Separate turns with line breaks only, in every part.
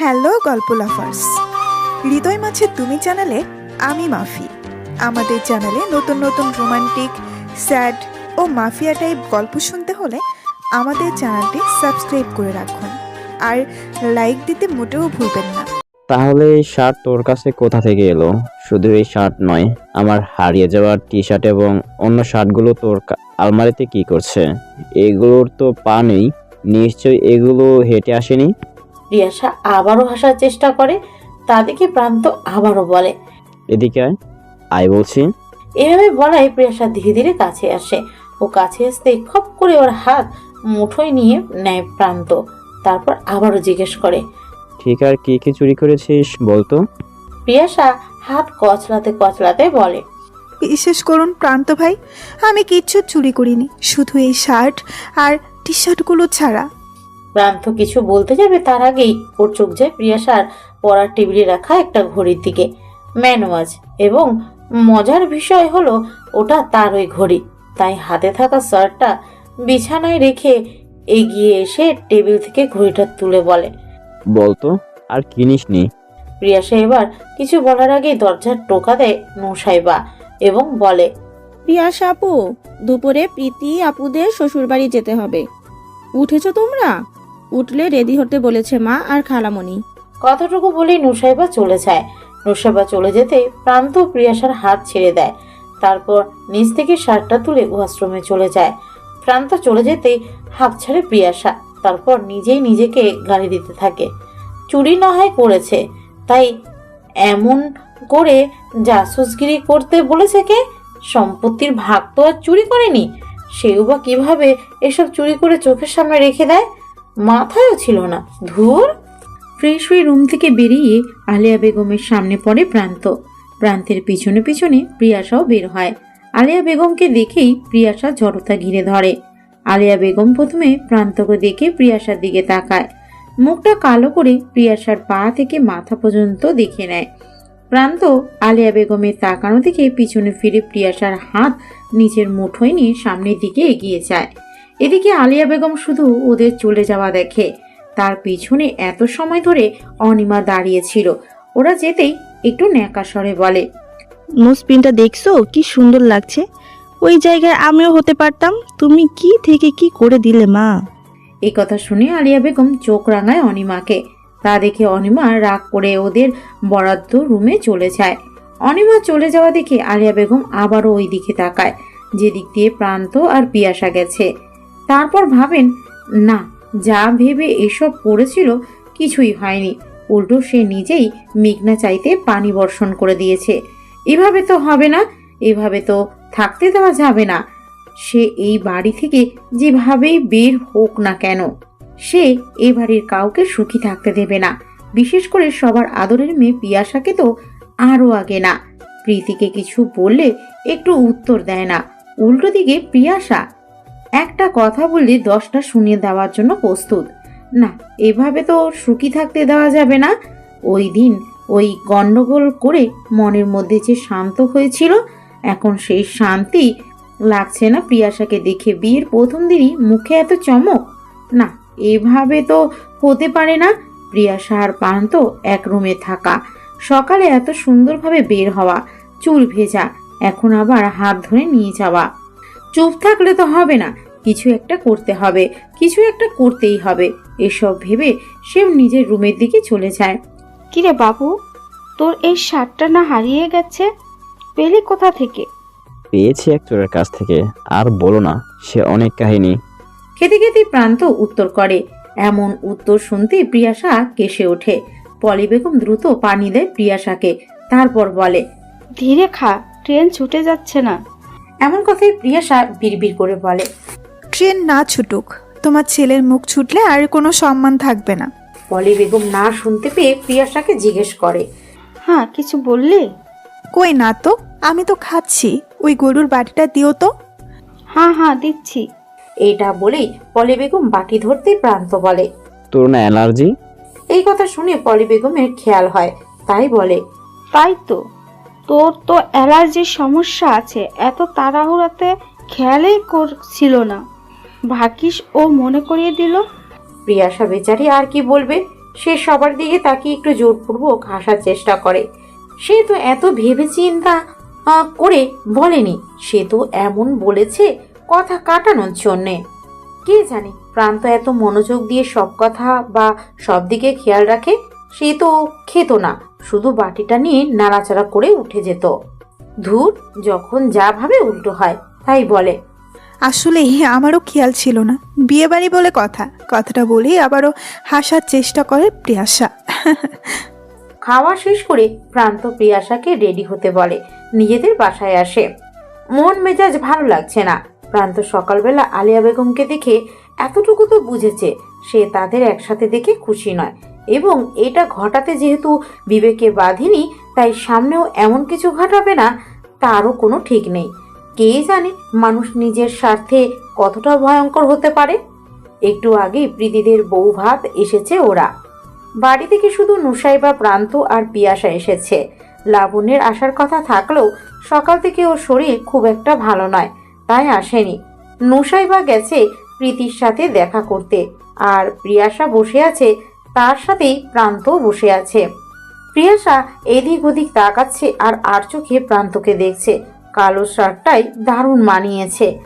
Hello, গল্প লাফার্স। হৃদয় মাছে তুমি চ্যানেলে আমি মাফি। আমাদের চ্যানেলে নতুন নতুন রোমান্টিক, স্যাড ও মাফিয়া টাইপ গল্প শুনতে হলে আমাদের চ্যানেলটি সাবস্ক্রাইব করে রাখুন। আর লাইক দিতে মোটেও ভুলবেন না।
তাহলে এই শার্ট তোর কাছে কোথা থেকে এলো? শুধু এই শার্ট নয়, আমার হারিয়ে যাওয়া টি শার্ট এবং অন্য শার্টগুলো তোর কা- আলমারিতে কি করছে? এগুলোর তো পা নেই। নিশ্চয়ই এগুলো হেঁটে আসেনি?
রিয়াসা আবারও হাসার চেষ্টা করে তা দেখে প্রান্ত আবারও বলে
এদিকে আয় আয় বলছি।
এভাবে বলায় প্রিয়াসা ধীরে ধীরে কাছে আসে ও কাছে আসতে খপ করে ওর হাত মুঠোয় নিয়ে নেয় প্রান্ত তারপর আবারও জিজ্ঞেস করে
ঠিক আর কি কি চুরি করেছিস বলতো?
প্রিয়াসা হাত কচলাতে কচলাতে বলে
বিশেষ করুন প্রান্ত ভাই আমি কিচ্ছু চুরি করিনি শুধু এই শার্ট আর টি শার্টগুলো ছাড়া।
প্রান্ত কিছু বলতে যাবে তার আগেই ওর চোখ যায় প্রিয়াসার পড়ার টেবিলে রাখা একটা ঘড়ির দিকে। ম্যানওয়াজ এবং মজার বিষয় হলো ওটা তার ওই ঘড়ি। তাই হাতে থাকা শার্টটা বিছানায় রেখে এগিয়ে এসে টেবিল থেকে ঘড়িটা তুলে বলে
বলতো আর কিনিস নি।
প্রিয়াসা এবার কিছু বলার আগেই দরজার টোকা দেয় নৌসাইবা এবং বলে
পিয়াস আপু দুপুরে প্রীতি আপুদের শ্বশুরবাড়ি যেতে হবে। উঠেছো তোমরা? উঠলে রেডি হতে বলেছে মা আর খালামণি।
কতটুকু বলেই নুসাইবা চলে যায়। নুসাইবা চলে যেতে প্রান্ত প্রিয়াসার হাত ছেড়ে দেয়। তারপর নিচ থেকে শার্টটা তুলে ওয়াশরুমে চলে যায়। প্রান্ত চলে যেতেই হাফ ছাড়ে প্রিয়াসা তারপর নিজেই নিজেকে গালি দিতে থাকে। চুরি না হয় করেছে। তাই এমন করে জাসুসগিরি করতে বলেছে কে? সম্পত্তির ভাগ তো আর চুরি করেনি। সেও বা কীভাবে এসব চুরি করে চোখের সামনে রেখে দেয়? মাথায়ও ছিল না। ধুর! ফ্রেশ হয়ে রুম থেকে বেরিয়ে আলিয়া বেগমের সামনে পড়ে প্রান্ত। প্রান্তের পিছনে পিছনে প্রিয়াশাও বের হয়। আলিয়া বেগমকে দেখেই প্রিয়াসা জড়তা ঘিরে ধরে। আলিয়া বেগম প্রথমে প্রান্তকে দেখে প্রিয়াসার দিকে তাকায়। মুখটা কালো করে প্রিয়াসার পা থেকে মাথা পর্যন্ত দেখে নেয়। প্রান্ত আলিয়া বেগমের তাকানো থেকে পিছনে ফিরে প্রিয়াসার হাত নিচের মুঠোয় নিয়ে সামনের দিকে এগিয়ে যায়। এদিকে আলিয়া বেগম শুধু ওদের চলে যাওয়া দেখে। তার পিছনে এত সময় ধরে অনিমা দাঁড়িয়েছিল ওরা যেতেই একটু ন্যাকা স্বরে বলে
নোসপিনটা দেখছ? কি সুন্দর লাগছে। ওই জায়গায় আমিও হতে পারতাম। তুমি কি থেকে কি করে দিলে মা?
এই কথা শুনে আলিয়া বেগম চোখ রাঙায় অনিমাকে। তা দেখে অনিমা রাগ করে ওদের বরাদ্দ রুমে চলে যায়। অনিমা চলে যাওয়া দেখে আলিয়া বেগম আবারও ওই দিকে তাকায় যেদিক দিয়ে প্রান্ত আর পিয়াসা গেছে। তারপর ভাবেন, না, যা ভেবে এসব করেছিল কিছুই হয়নি। উল্টো সে নিজেই মেঘনা চাইতে পানি বর্ষণ করে দিয়েছে। এভাবে তো হবে না, এভাবে তো থাকতে দেওয়া যাবে না। সে এই বাড়ি থেকে যেভাবেই বের হোক না কেন, সে এ বাড়ির কাউকে সুখী থাকতে দেবে না। বিশেষ করে সবার আদরের মেয়ে পিয়াসাকে তো আরও আগে না। প্রীতিকে কিছু বললে একটু উত্তর দেয় না। উল্টো দিকে পিয়াসা একটা কথা বললে দশটা শুনিয়ে দেওয়ার জন্য প্রস্তুত। না, এভাবে তো সুখী থাকতে দেওয়া যাবে না। ওই দিন ওই গন্ডগোল করে মনের মধ্যে যে শান্ত হয়েছিল, এখন সেই শান্তি লাগছে না প্রিয়াশাকে দেখে বিয়ের প্রথম দিনই মুখে এত চমক। না, এভাবে তো হতে পারে না। প্রিয়াশা আর পান্ত এক রুমে থাকা। সকালে এত সুন্দরভাবে বের হওয়া, চুল ভেজা, এখন আবার হাত ধরে নিয়ে যাওয়া। চুপ থাকলে তো হবে না। কিছু একটা করতে হবে কিছু একটা করতেই হবে। এসব ভেবে সে নিজের রুমের দিকে চলে যায়।
কিরে বাবু তোর এই শার্টটা না হারিয়ে গেছে? পেলি কোথা থেকে?
পেয়েছি এক চোরের কাছ থেকে। আর বলো না সে অনেক কাহিনী।
খেতে খেতে প্রান্ত উত্তর করে। এমন উত্তর শুনতে প্রিয়াশা কেসে ওঠে। পলি বেগম দ্রুত পানি দেয় প্রিয়াশাকে। তারপর বলে
ধীরে খা ট্রেন ছুটে যাচ্ছে না।
এমন কথায় প্রিয়াশা বিড়বিড় করে বলে।
ট্রেন না ছুটুক তোমার ছেলের মুখ ছুটলে আর কোনো সম্মান থাকবে না।
পলি বেগম না শুনতে পেয়ে প্রিয়াশাকে জিজ্ঞেস করে
হ্যাঁ কিছু বললে?
কই না তো আমি তো খাচ্ছি ওই গরুর বাটিটা দিও তো।
হ্যাঁ হ্যাঁ দিচ্ছি।
এটা বলেই পলি বেগম বাটি ধরতে প্রান্ত বলে।
তোর না অ্যালার্জি?
এই কথা শুনে পলি বেগমের খেয়াল হয় তাই বলে
তাই তো। তোর তো অ্যালার্জির সমস্যা আছে, এত তাড়াহুড়াতে খেয়ালই করছিল না। ভাগ্যিস ও মনে করিয়ে দিল।
প্রিয়াশা বেচারি আর কি বলবে? সে সবার দিকে তাকে একটু জোরপূর্বক হাসার চেষ্টা করে। সে তো এত ভেবে চিন্তা করে বলেনি। সে তো এমন বলেছে, কথা কাটানোর জন্যে। কে জানে প্রান্ত এত মনোযোগ দিয়ে সব কথা বা সব দিকে খেয়াল রাখে, সে তো খেত না। শুধু বাটিটা নিয়ে নাড়াচাড়া করে উঠে যেত। ধূর যখন যা ভাবে উল্টো হয় তাই বলে।
আসলে আমারও খেয়াল ছিল না। বিয়ে বাড়ি বলে কথা কথাটা বলেই আবারও হাসার চেষ্টা করে প্রিয়াসা
খাওয়া শেষ করে প্রান্ত প্রিয়াশাকে রেডি হতে বলে নিজেদের বাসায় আসে। মন মেজাজ ভালো লাগছে না। প্রান্ত সকালবেলা আলিয়া বেগমকে দেখে এতটুকু তো বুঝেছে সে তাদের একসাথে দেখে খুশি নয়। এবং এটা ঘটাতে যেহেতু বিবেকে বাঁধেনি, তাই সামনেও এমন কিছু ঘটাবে না, তারও কোনো ঠিক নেই। কে জানে মানুষ নিজের স্বার্থে কতটা ভয়ঙ্কর হতে পারে? একটু আগেই প্রীতিদের বউ ভাত এসেছে ওরা। বাড়ি থেকে শুধু নুসাইবা, প্রান্ত আর পিয়াসা এসেছে। লাবণ্যের আসার কথা থাকলেও সকাল থেকে ওর শরীর খুব একটা ভালো নয়, তাই আসেনি। নুসাইবা গেছে প্রীতির সাথে দেখা করতে, আর প্রিয়াসা বসে আছে তার সাথেই প্রান্তও বসে আছে। প্রিয়াসা এদিক ওদিক তাকাচ্ছে আর আর চোখে প্রান্তকে দেখছে। কালো শার্টটাই দারুণ মানিয়েছে।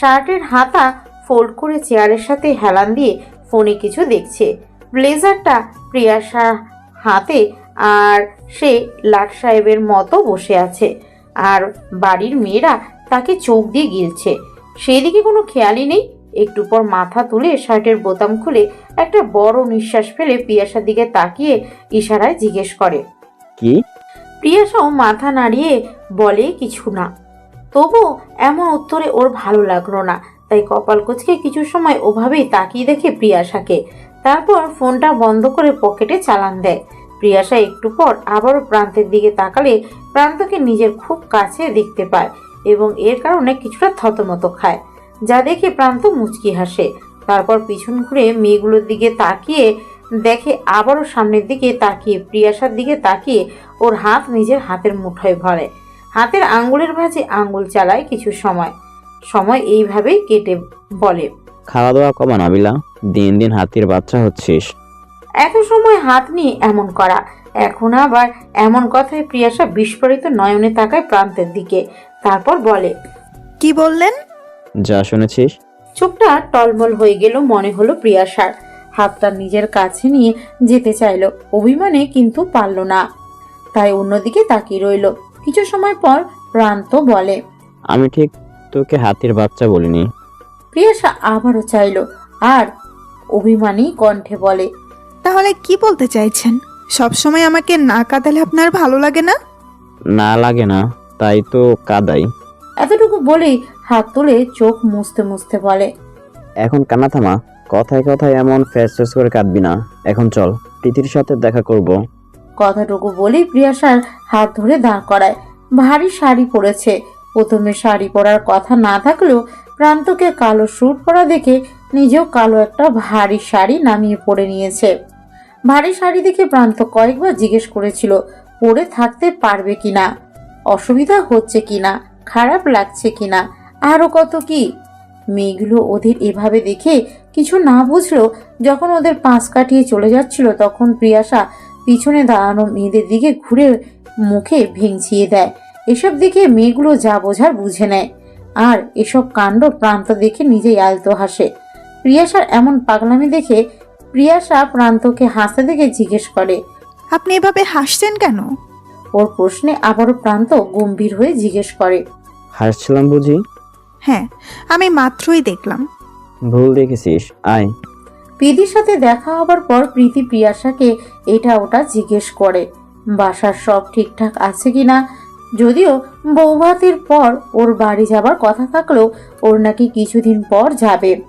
শার্টের হাতা ফোল্ড করে চেয়ারের সাথে হেলান দিয়ে ফোনে কিছু দেখছে। ব্লেজারটা প্রিয়াসা হাতে আর সে লাট সাহেবের মতো বসে আছে। আর বাড়ির মেয়েরা তাকে চোখ দিয়ে গিলছে। সেদিকে কোনো খেয়ালই নেই। একটু পর মাথা তুলে শার্টের বোতাম খুলে একটা বড় নিঃশ্বাস ফেলে প্রিয়াসার দিকে তাকিয়ে ইশারায় জিজ্ঞেস করে
কি?
প্রিয়াসাও মাথা নাড়িয়ে বলে কিছু না। তবু এমন উত্তরে ওর ভালো লাগল না। তাই কপাল কুচকে কিছু সময় ওভাবেই তাকিয়ে দেখে প্রিয়াসাকে তারপর ফোনটা বন্ধ করে পকেটে চালান দেয়। প্রিয়াসা একটু পর আবারও প্রান্তের দিকে তাকালে প্রান্তকে নিজের খুব কাছে দেখতে পায় এবং এর কারণে কিছুটা থতমত খায়। যা দেখে প্রান্ত মুচকি হাসে। তারপর পিছন ঘুরে মেয়েগুলোর দিকে তাকিয়ে দেখে আবারও সামনের দিকে তাকিয়ে প্রিয়াসার দিকে তাকিয়ে ওর হাত নিজের হাতের মুঠোয় ভরে। হাতের আঙ্গুলের ভাঁজে আঙ্গুল চালায় কিছু সময়। সময় এইভাবেই কেটে বলে।
খাওয়া দাওয়া কমা নাবিলা দিন দিন হাতির বাচ্চা হচ্ছিস।
এত সময় হাত নিয়ে এমন করা। এখন আবার এমন কথায় প্রিয়াসা বিস্ফোরিত নয়নে তাকায় প্রান্তের দিকে। তারপর বলে
কি বললেন?
যা শুনেছিস?
চোখটা টলমল হয়ে গেল মনে হলো প্রিয়াসার হাতটা নিজের কাছে নিয়ে যেতে চাইলো অভিমানে কিন্তু পারল না। তাই অন্যদিকে তাকিয়ে রইল। কিছু সময় পর প্রান্ত বলে
আমি ঠিক তোকে হাতির বাচ্চা বলিনি।
প্রিয়াসা আবারও চাইলো আর অভিমানী কণ্ঠে বলে
তাহলে কি বলতে চাইছেন? সবসময় আমাকে না কাঁদালে আপনার ভালো লাগে না?
না লাগে না তাই তো কাদাই।
এতটুকু বলেই হাত তুলে চোখ মুছতে মুছতে বলে।
এখন কান্না থামা কথায় কথায় এমন ফ্যাস ফ্যাস করে কাঁদবি না। এখন চল প্রীতির সাথে দেখা করব।
কথাটুকু বলেই প্রিয়াসার হাত ধরে দাঁড় করায়। ভারী শাড়ি পরেছে। প্রথমে শাড়ি পরার কথা না থাকলেও প্রান্তকে কালো স্যুট পরা দেখে নিজেও কালো একটা ভারী শাড়ি নামিয়ে পরে নিয়েছে। ভারী শাড়ি দেখে প্রান্ত কয়েকবার জিজ্ঞেস করেছিল পরে থাকতে পারবে কিনা? অসুবিধা হচ্ছে কিনা? খারাপ লাগছে কিনা? আরও কত কি? মেয়েগুলো ওদের এভাবে দেখে কিছু না বুঝলো, যখন ওদের পাশ কাটিয়ে চলে যাচ্ছিল তখন প্রিয়াসা পিছনে দাঁড়ানো মেয়েদের দিকে ঘুরে মুখে ভেঙচিয়ে দেয়। এসব দেখে মেয়েগুলো যা বোঝার বুঝে নেয়। আর এসব কাণ্ড প্রান্ত দেখে নিজেই আলতো হাসে। প্রিয়াসার এমন পাগলামি দেখে প্রিয়াসা প্রান্তকে হাসতে দেখে জিজ্ঞেস করে,
আপনি এভাবে হাসছেন কেন?
ওর প্রশ্নে আবারও প্রান্ত গম্ভীর হয়ে জিজ্ঞেস করে।
হাসছিলাম বুঝি?
হ্যাঁ আমি মাত্রই দেখলাম।
ভুল দেখেছিস আয়।
প্রীতির সাথে দেখা হবার পর প্রীতি প্রিয়াশাকে এটা ওটা জিজ্ঞেস করে বাসার সব ঠিকঠাক আছে কিনা? যদিও বৌভাতের পর ওর বাড়ি যাবার কথা থাকলেও ওর নাকি কিছুদিন পর যাবে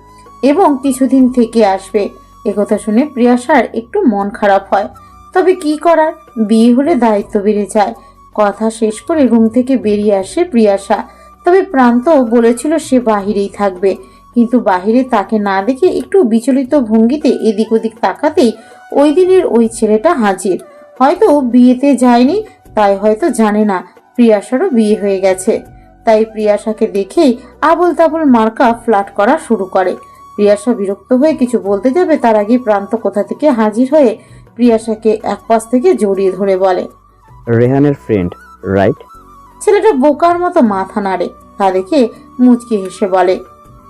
এবং কিছুদিন থেকে আসবে। একথা শুনে প্রিয়াশার একটু মন খারাপ হয়। তবে কি করার? বিয়ে হলে দায়িত্ব বেড়ে যায়। কথা শেষ করে রুম থেকে বেরিয়ে আসে প্রিয়াসা তবে প্রান্ত বলেছিল সে বাহিরেই থাকবে। কিন্তু বাহিরে তাকে না দেখে একটু বিচলিত ভঙ্গিতে এদিক ওদিক তাকাতেই ওই দিনের ওই ছেলেটা হাজির। হয়তো বিয়েতে যায়নি, তাই হয়তো জানে না প্রিয়াসারও বিয়ে হয়ে গেছে। তাই প্রিয়াসাকে দেখেই আবল তাবল মার্কা ফ্লাট করা শুরু করে। প্রিয়াসা বিরক্ত হয়ে কিছু বলতে যাবে তার আগে প্রান্ত কোথা থেকে হাজির হয়ে প্রিয়াশাকে এক পাশ থেকে জড়িয়ে ধরে বলে
রেহানের ফ্রেন্ড রাইট
ছেলেটা বোকার মতো মাথা নাড়ে তা দেখে মুচকি হেসে বলে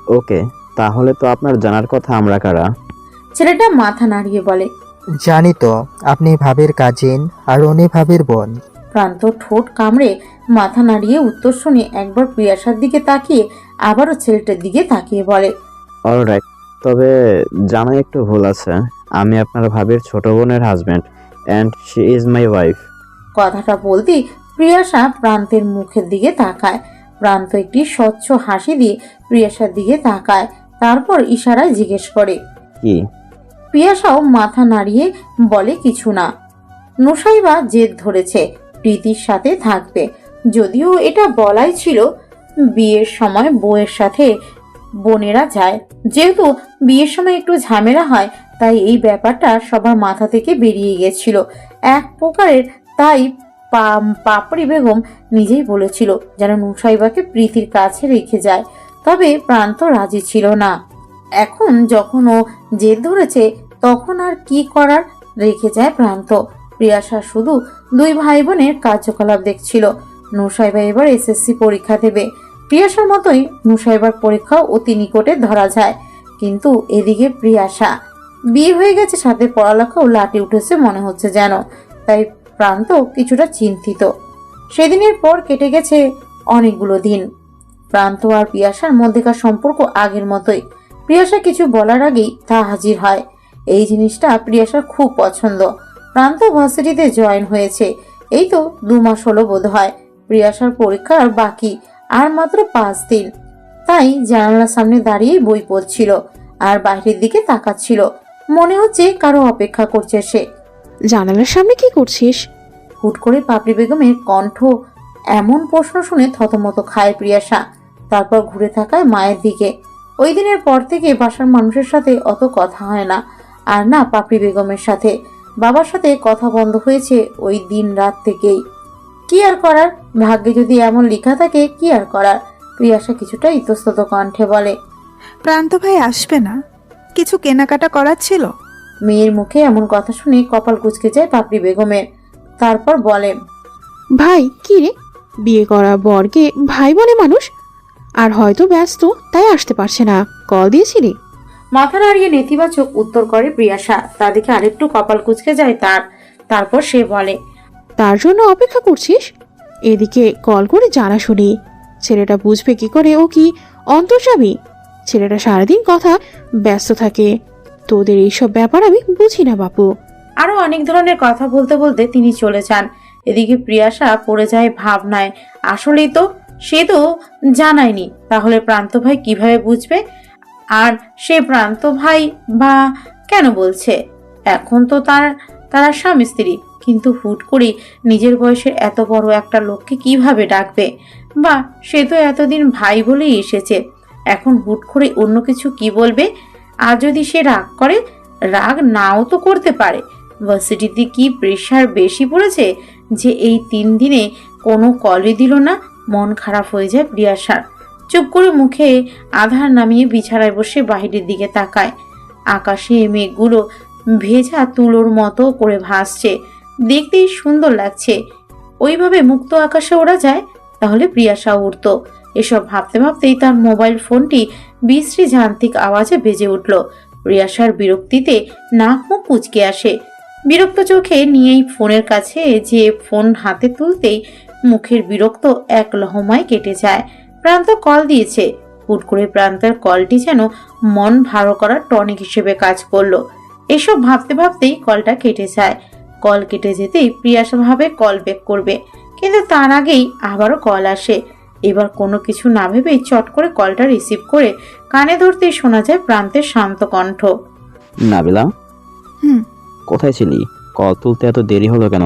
ওকে তাহলে তো আপনার জানার কথা আমরা কারা?
ছেলেটা মাথা নাড়িয়ে বলে
জানি তো আপনি ভাবের কাজিন আর উনি ভাবের বোন।
প্রান্ত ঠোঁট কামড়ে মাথা নাড়িয়ে উত্তর শুনে একবার প্রিয়াশার দিকে তাকিয়ে আবারও ছেলেটার দিকে তাকিয়ে বলে
অলরাইট তবে জানাই একটু ভুল আছে। আমি আপনার ভাবির ছোট বোনের husband and she is my wife
কথাটা বলতেই প্রিয়াশা প্রান্তের মুখের দিকে তাকায়। প্রান্ত একটি স্বচ্ছ হাসি দিয়ে প্রিয়াশার দিকে তাকায় তারপর ইশারায় জিজ্ঞেস করে
কি?
প্রিয়াশাও মাথা নাড়িয়ে বলে কিছু না। নুসাইবা জেদ ধরেছে প্রীতির সাথে থাকবে। যদিও এটা বলাই ছিল বিয়ের সময় বউয়ের সাথে বোনেরা যায়। যেহেতু বিয়ের সময় একটু ঝামেলা হয় তাই এই ব্যাপারটা সবার মাথা থেকে বেরিয়ে গেছিল। এক প্রকারের তাই পাপড়ি বেগম নিজেই বলেছিল যেন নুসাইবাকে প্রীতির কাছে রেখে যায়, তবে প্রান্ত রাজি ছিল না। এখন যখন ও জেদ ধরেছে, তখন আর কি করার? রেখে যায় প্রান্ত। প্রিয়াশা শুধু দুই ভাই বোনের কার্যকলাপ দেখছিল। নুসাইবা এবার এসএসসি পরীক্ষা দেবে। প্রিয়াশার মতোই নুসাইবার পরীক্ষাও অতি নিকটে ধরা যায়। কিন্তু এদিকে প্রিয়াশা বিয়ে হয়ে গেছে, সাথে পড়ালেখাও লাটে উঠেছে মনে হচ্ছে যেন। তাই প্রান্ত কিছুটা চিন্তিত। সেদিনের পর কেটে গেছে অনেকগুলো দিন। প্রান্ত আর পিয়াসার মধ্যেকার সম্পর্ক আগের মতোই। প্রিয়াসা কিছু বলার আগেই তা হাজির হয়। এই জিনিসটা প্রিয়াসার খুব পছন্দ। প্রান্ত ভার্সিটিতে জয়েন হয়েছে। এই তো দু মাস হলো বোধ হয় প্রিয়াসার পরীক্ষা আর বাকি, আর মাত্র পাঁচ দিন। তাই জানালার সামনে দাঁড়িয়ে বই পড়ছিল, আর বাইরের দিকে তাকাচ্ছিল। মনে হচ্ছে কারও অপেক্ষা করছে সে।
জানালার সামনে কি করছিস?
হুট করে পাপড়ি বেগমের কণ্ঠ এমন প্রশ্ন শুনে থতমত খায় প্রিয়াসা তারপর ঘুরে থাকায় মায়ের দিকে। ওই দিনের পর থেকে বাসার মানুষের সাথে অত কথা হয় না আর না পাপড়ি বেগমের সাথে। বাবার সাথে কথা বন্ধ হয়েছে ওই দিন রাত থেকেই। কি আর করার? ভাগ্যে যদি এমন লেখা থাকে কি আর করার? প্রিয়াসা কিছুটা ইতস্তত কণ্ঠে বলে
প্রান্ত ভাই আসবে না। কিছু কেনাকাটা করার ছিল?
মেয়ের মুখে এমন কথা শুনে কপাল কুচকে যায় পাপড়ি বেগমের তারপর বলে
ভাই কি রে? বিয়ে করা বরকে ভাই বলে মানুষ? আর হয়তো ব্যস্ত তাই আসতে পারছে না। কল দিয়েছিলি?
মাথা নাড়িয়ে নেতিবাচক উত্তর করে প্রিয়াশা। তা দেখে আরেকটু কপাল কুচকে যায় তার। তারপর সে বলে
তার জন্য অপেক্ষা করছিস? এদিকে কল করে জানা শুনি ছেলেটা বুঝবে কি করে ও কি অন্তর্যামী? ছেলেটা সারাদিন কথা ব্যস্ত থাকে। তোদের এইসব ব্যাপার আমি বুঝি না, বাপু।
আরও অনেক ধরনের কথা বলতে বলতে তিনি চলে যান। এদিকে প্রিয়াশা পড়ে যায় ভাবনায়। আসলেই তো সে তো জানায়নি। তাহলে প্রান্ত ভাই কীভাবে বুঝবে? আর সে প্রান্ত ভাই বা কেন বলছে? এখন তো তার, তারা স্বামী স্ত্রী। কিন্তু হুট করে নিজের বয়সের এত বড় একটা লোককে কীভাবে ডাকবে? বা সে তো এতদিন ভাই বলেই এসেছে। এখন হুট করে অন্য কিছু কি বলবে? আর যদি সে রাগ করে, রাগ নাও তো করতে পারে। ভার্সিটিতে কি প্রেশার বেশি পড়েছে যে এই তিন দিনে কোনো কলই দিল না? মন খারাপ হয়ে যায় প্রিয়াসার চুপ করে মুখে আধার নামিয়ে বিছানায় বসে বাইরের দিকে তাকায়। আকাশে মেঘগুলো ভেজা তুলোর মতো করে ভাসছে। দেখতেই সুন্দর লাগছে। ওইভাবে মুক্ত আকাশে ওড়া যায়, তাহলে প্রিয়াসা উঠত এসব ভাবতে ভাবতেই তার মোবাইল ফোনটি বিশ্রী যান্ত্রিক আওয়াজে বেজে উঠল। প্রিয়াসার বিরক্তিতে নাক মুখ কুচকে আসে। বিরক্ত চোখে নিয়েই ফোনের কাছে যে ফোন হাতে তুলতেই মুখের বিরক্ত এক লহমায় কেটে যায়। প্রান্ত কল দিয়েছে। হুট করে প্রান্তের কলটি যেন মন ভালো করার টনিক হিসেবে কাজ করল। এসব ভাবতে ভাবতেই কলটা কেটে যায়। কল কেটে যেতেই প্রিয়াসা ভাবে কল ব্যাক করবে। কিন্তু তার আগেই আবারও কল আসে। এবার কোনো কিছু না ভেবেই চট করে কলটা রিসিভ করে কানে ধরতেই শোনা যায় প্রান্তের শান্ত কণ্ঠ।
নাবিলা
হুম।
কোথায় ছিলি? কল তুলতে এত দেরি হলো কেন?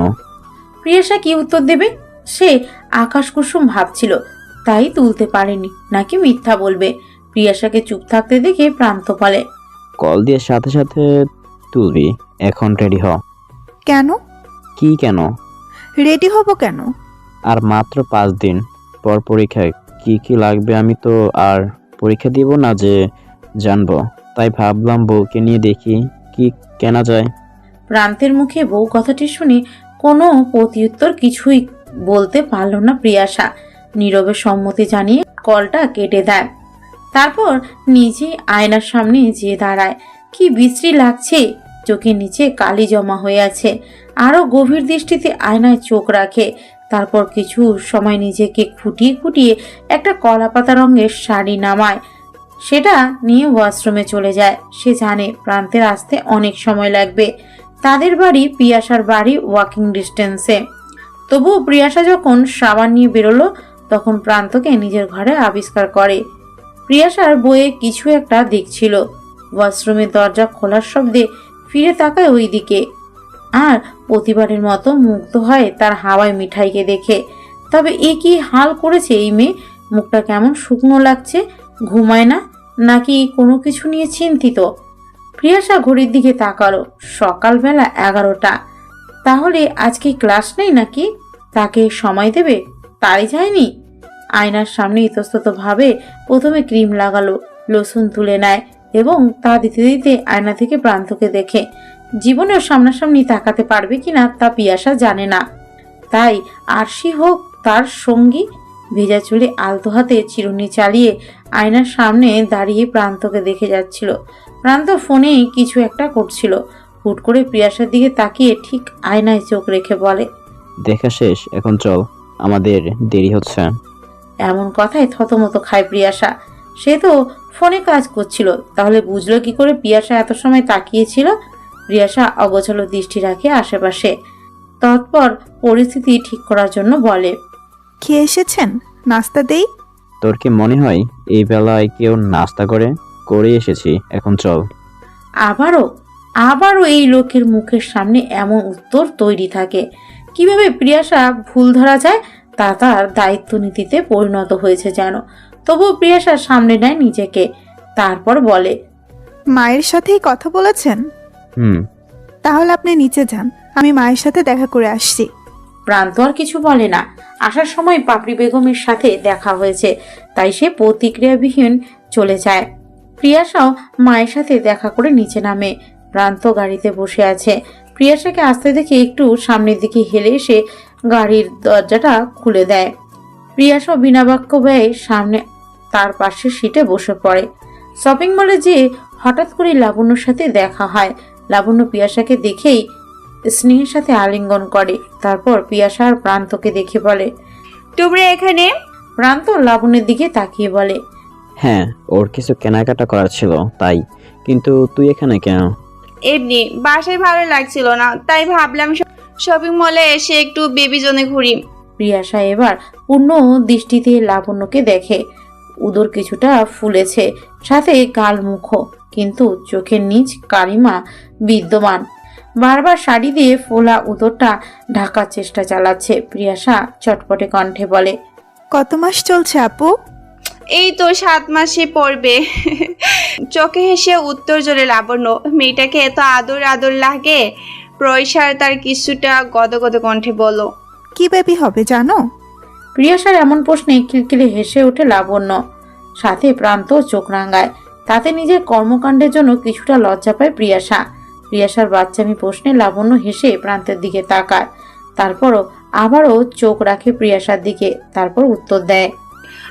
প্রিয়াশা কি উত্তর দেবে? সে আকাশ কুসুম ভাবছিল তাই তুলতে পারেনি নাকি মিথ্যা বলবে। প্রিয়াশাকে চুপ থাকতে দেখে প্রান্ত বলে
কল দিয়ে সাথে সাথে তুলবি এখন রেডি হ।
কেন?
কি কেন?
রেডি হব কেন?
আর মাত্র পাঁচ দিন। পর পরীক্ষায় কি কি লাগবে আমি তো আর পরীক্ষা দিব না যে জানব। তাই ভাবলাম বউকে নিয়ে দেখি কি কেনা যায়।
প্রান্তের মুখে বউ কথাটি শুনে কোনো প্রত্যুত্তর কিছুই বলতে পারল না প্রিয়াশা। নীরবে সম্মতি জানিয়ে কলটা কেটে দেয়। তারপর নিজে আয়নার সামনে যেয়ে দাঁড়ায়। কি বিশ্রী লাগছে, চোখের নিচে কালি জমা হয়ে আছে। আরও গভীর দৃষ্টিতে আয়নায় চোখ রাখে। তারপর কিছু সময় নিজেকে খুঁটিয়ে খুঁটিয়ে একটা কলাপাতা রঙের শাড়ি নামায়। সেটা নিয়ে ওয়াশরুমে চলে যায়। সে জানে প্রান্তের আসতে অনেক সময় লাগবে। তাদের বাড়ি পিয়াসার বাড়ি ওয়াকিং ডিস্টেন্সে তবুও প্রিয়াসা যখন সাবান নিয়ে বেরোলো, তখন প্রান্তকে নিজের ঘরে আবিষ্কার করে। প্রিয়াসার বইয়ে কিছু একটা দেখছিল। ওয়াশরুমের দরজা খোলার শব্দে ফিরে তাকায় ওই দিকে আর প্রতিবারের মতো মুগ্ধ হয় তার হাওয়ায় মিঠাইকে দেখে। তবে এ কি হাল করেছে এই মেয়ে? মুখটা কেমন শুকনো লাগছে? ঘুমায় না? নাকি কোনো কিছু নিয়ে চিন্তিত? প্রিয়াসা ঘড়ির দিকে তাকালো। সকালবেলা এগারোটা। তাহলে আজকে ক্লাস নেই নাকি? তাকে সময় দেবে? তাই যায়নি? আয়নার সামনে ইতস্তত ভাবে প্রথমে ক্রিম লাগালো, লোসন তুলে নেয় এবং তা দিতে দিতে আয়না থেকে প্রান্তকে দেখে। জীবনেও সামনাসামনি তাকাতে পারবে কিনা তা পিয়াসা জানে না। তাই আরশি হোক তার সঙ্গী ভেজা চুলে আলতো হাতে চিরুনি চালিয়ে আয়নার সামনে দাঁড়িয়ে প্রান্তকে দেখে যাচ্ছিল। প্রান্ত ফোনে কিছু একটা করছিল। হুট করে প্রিয়াসার দিকে তাকিয়ে ঠিক আয়নায় চোখ রেখে বলে
দেখা শেষ এখন চল। আমাদের দেরি হচ্ছে।
এমন কথায় থতমত খায় প্রিয়াসা সে তো ফোনে কাজ করছিল তাহলে বুঝলো কি করে প্রিয়াসা এত সময় তাকিয়েছিল প্রিয়াসা অগোছালো দৃষ্টি রাখে আশেপাশে। তৎপর পরিস্থিতি ঠিক করার জন্য বলে
খেয়ে এসেছেন? নাস্তা দেই?
তোর কি মনে হয় এই বেলায় কেউ নাস্তা করে? করে এসেছি এখন চল।
আবারও আবারও এই লোকের মুখের সামনে এমন উত্তর তৈরি থাকে। কীভাবে প্রিয়াসা ভুল ধরা যায় তা তার দায়িত্ব নীতিতে পরিণত হয়েছে যেন। তবুও প্রিয়াসা সামনে নেয় নিজেকে। তারপর বলে
মায়ের সাথেই কথা বলেছেন?
হুম।
তাহলে আপনি নিচে যান আমি মায়ের সাথে দেখা করে আসছি।
প্রান্ত আর কিছু বলে না। আসার সময় পাপড়ি বেগমের সাথে দেখা হয়েছে তাই সে প্রতিক্রিয়াবিহীন চলে যায়। প্রিয়াশাও মায়ের সাথে দেখা করে নিচে নামে। প্রান্ত গাড়িতে বসে আছে। প্রিয়াশাকে আসতে দেখে একটু সামনের দিকে হেলে এসে গাড়ির দরজাটা খুলে দেয়। প্রিয়াসাও বিনা বাক্য ব্যয়ে সামনে তার পাশে সিটে বসে পড়ে। শপিং মলে যেয়ে হঠাৎ করে লাবণ্যর সাথে দেখা হয়। লাবণ্য পিয়াসাকে দেখেই স্নেহের সাথে আলিঙ্গন করে। তারপর পিয়াসা আর প্রান্তকে দেখে বলে
তোমরা এখানে?
প্রান্ত লাবণ্যের দিকে তাকিয়ে বলে
হ্যাঁ ওর কিছু কেনাকাটা করার ছিল তাই। কিন্তু তুই এখানে কেন?
এমনি বাসায় ভালো লাগছিল না তাই ভাবলাম শপিং মলে এসে একটু বেবি জোনে ঘুরি।
প্রিয়াসা এবার পূর্ণ দৃষ্টিতে লাবণ্যকে দেখে উদর কিছুটা ফুলেছে সাথে গাল মুখো কিন্তু চোখের নিচ কারিমা বিদ্যমান। বারবার শাড়ি দিয়ে ফোলা উদরটা ঢাকার চেষ্টা চালাচ্ছে প্রিয়াসা চটপটে কণ্ঠে বলে
কত মাস চলছে আপু?
এই তো সাত মাসে পড়বে। চোখে হেসে উত্তর জোরে লাবণ্য মেয়েটাকে এত আদর আদর লাগে? প্রয়সার তার কিছুটা গদগদ কণ্ঠে বলো
কি বেবি হবে জানো?
প্রিয়াসার এমন প্রশ্নে কিলকিলে হেসে ওঠে লাবণ্য সাথে প্রান্ত চোখ রাঙায়। তাতে নিজের কর্মকাণ্ডের জন্য কিছুটা লজ্জা পায় প্রিয়াসা প্রিয়াসার বাচ্চামি প্রশ্নে লাবণ্য হেসে প্রান্তের দিকে তাকায়। তারপরও আবারও চোখ রাখে প্রিয়াশার দিকে তারপর উত্তর দেয়।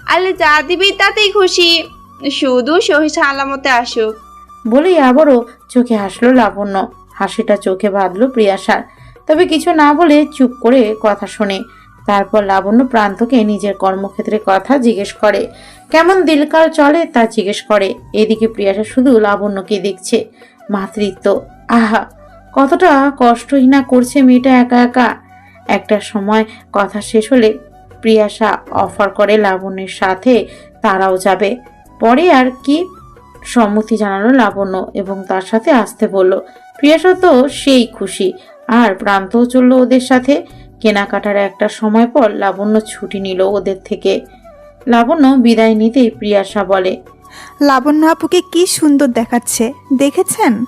আলে যা দিবি তাতেই খুশি। শুধু সহি সালামতে আসুক।
বলেই আবারও চোখে হাসলো লাবণ্য। হাসিটা চোখে বাঁধলো প্রিয়াশার। তবে কিছু না বলে চুপ করে কথা শোনে। তারপর লাবণ্য প্রান্তকে নিজের কর্মক্ষেত্রে কথা জিজ্ঞেস করে, কেমন দিলকাল চলে? তা জিজ্ঞেস করে। এদিকে প্রিয়াসা শুধু লাবণ্যকে দেখছে। মাতৃত্ব। আহা, কতটা কষ্টহীনা করছে মেয়েটা একা একা। একটা সময় কথা শেষ হলে প্রিয়াসা অফার করে লাবণ্যের সাথে তারাও যাবে। পরে আর কি সম্মতি জানালো লাবণ্য এবং তার সাথে আসতে বলল প্রিয়াসা তো সেই খুশি। আর প্রান্তও চলল ওদের সাথে। কেনাকাটার একটা সময় পর লাবণ্য ছুটি নিল ওদের থেকে। লাবণ্য বিদায় নিতেই প্রিয়াশা বলে
লাবণ্য আপুকে কি সুন্দর দেখাচ্ছে দেখেছেন?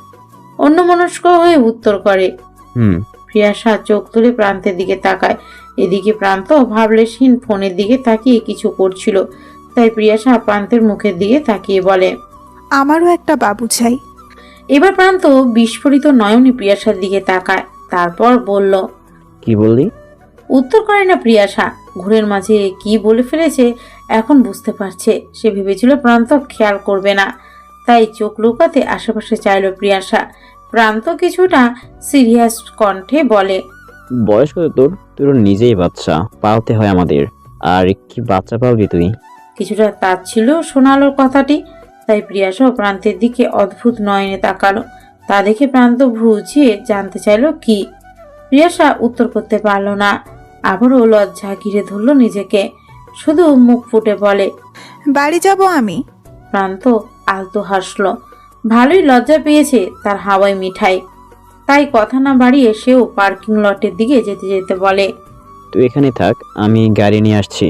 অন্যমনস্ক হয়ে উত্তর করে
হুম।
প্রিয়াসা চোখ তুলে প্রান্তের দিকে তাকায়। এদিকে প্রান্ত ভাবলেশহীন ফোনের দিকে তাকিয়ে কিছু করছিল তাই প্রিয়াশা প্রান্তের মুখের দিকে তাকিয়ে বলে
আমারও একটা বাবু চাই।
এবার প্রান্ত বিস্ফোরিত নয়নী প্রিয়াশার দিকে তাকায় তারপর বলল
কি বললি?
উত্তর করে না প্রিয়াশা। ঘুরের মাঝে কি বলে ফেলেছে এখন বুঝতে পারছে। সে ভেবেছিল প্রান্ত খেয়াল করবে না। তাই চোখ লুকাতে আশেপাশে চাইল প্রিয়াশা। প্রান্ত কিছুটা সিরিয়াস কণ্ঠে বলে
বয়স কত তোর? তোর নিজেই বাচ্চা পালতে হয় আমাদের। আর কি বাচ্চা পালবি তুই?
কিছুটা তার ছিল শোনালোর কথাটি তাই প্রিয়াসাও প্রান্তের দিকে অদ্ভুত নয়নে তাকালো। তা দেখে প্রান্ত ভ্রুচিয়ে জানতে চাইলো কি প্রিয়াসা উত্তর করতে পারল না। আবারও লজ্জা ঘিরে ধরল নিজেকে। শুধু মুখ ফুটে বলে
বাড়ি যাব আমি।
প্রান্ত আলতো হাসল। ভালোই লজ্জা পেয়েছে তার হাওয়াই মিঠাই। তাই কথা না বাড়িয়ে সেও পার্কিং লটের দিকে যেতে যেতে বলে
তুই এখানে থাক আমি গাড়ি নিয়ে আসছি।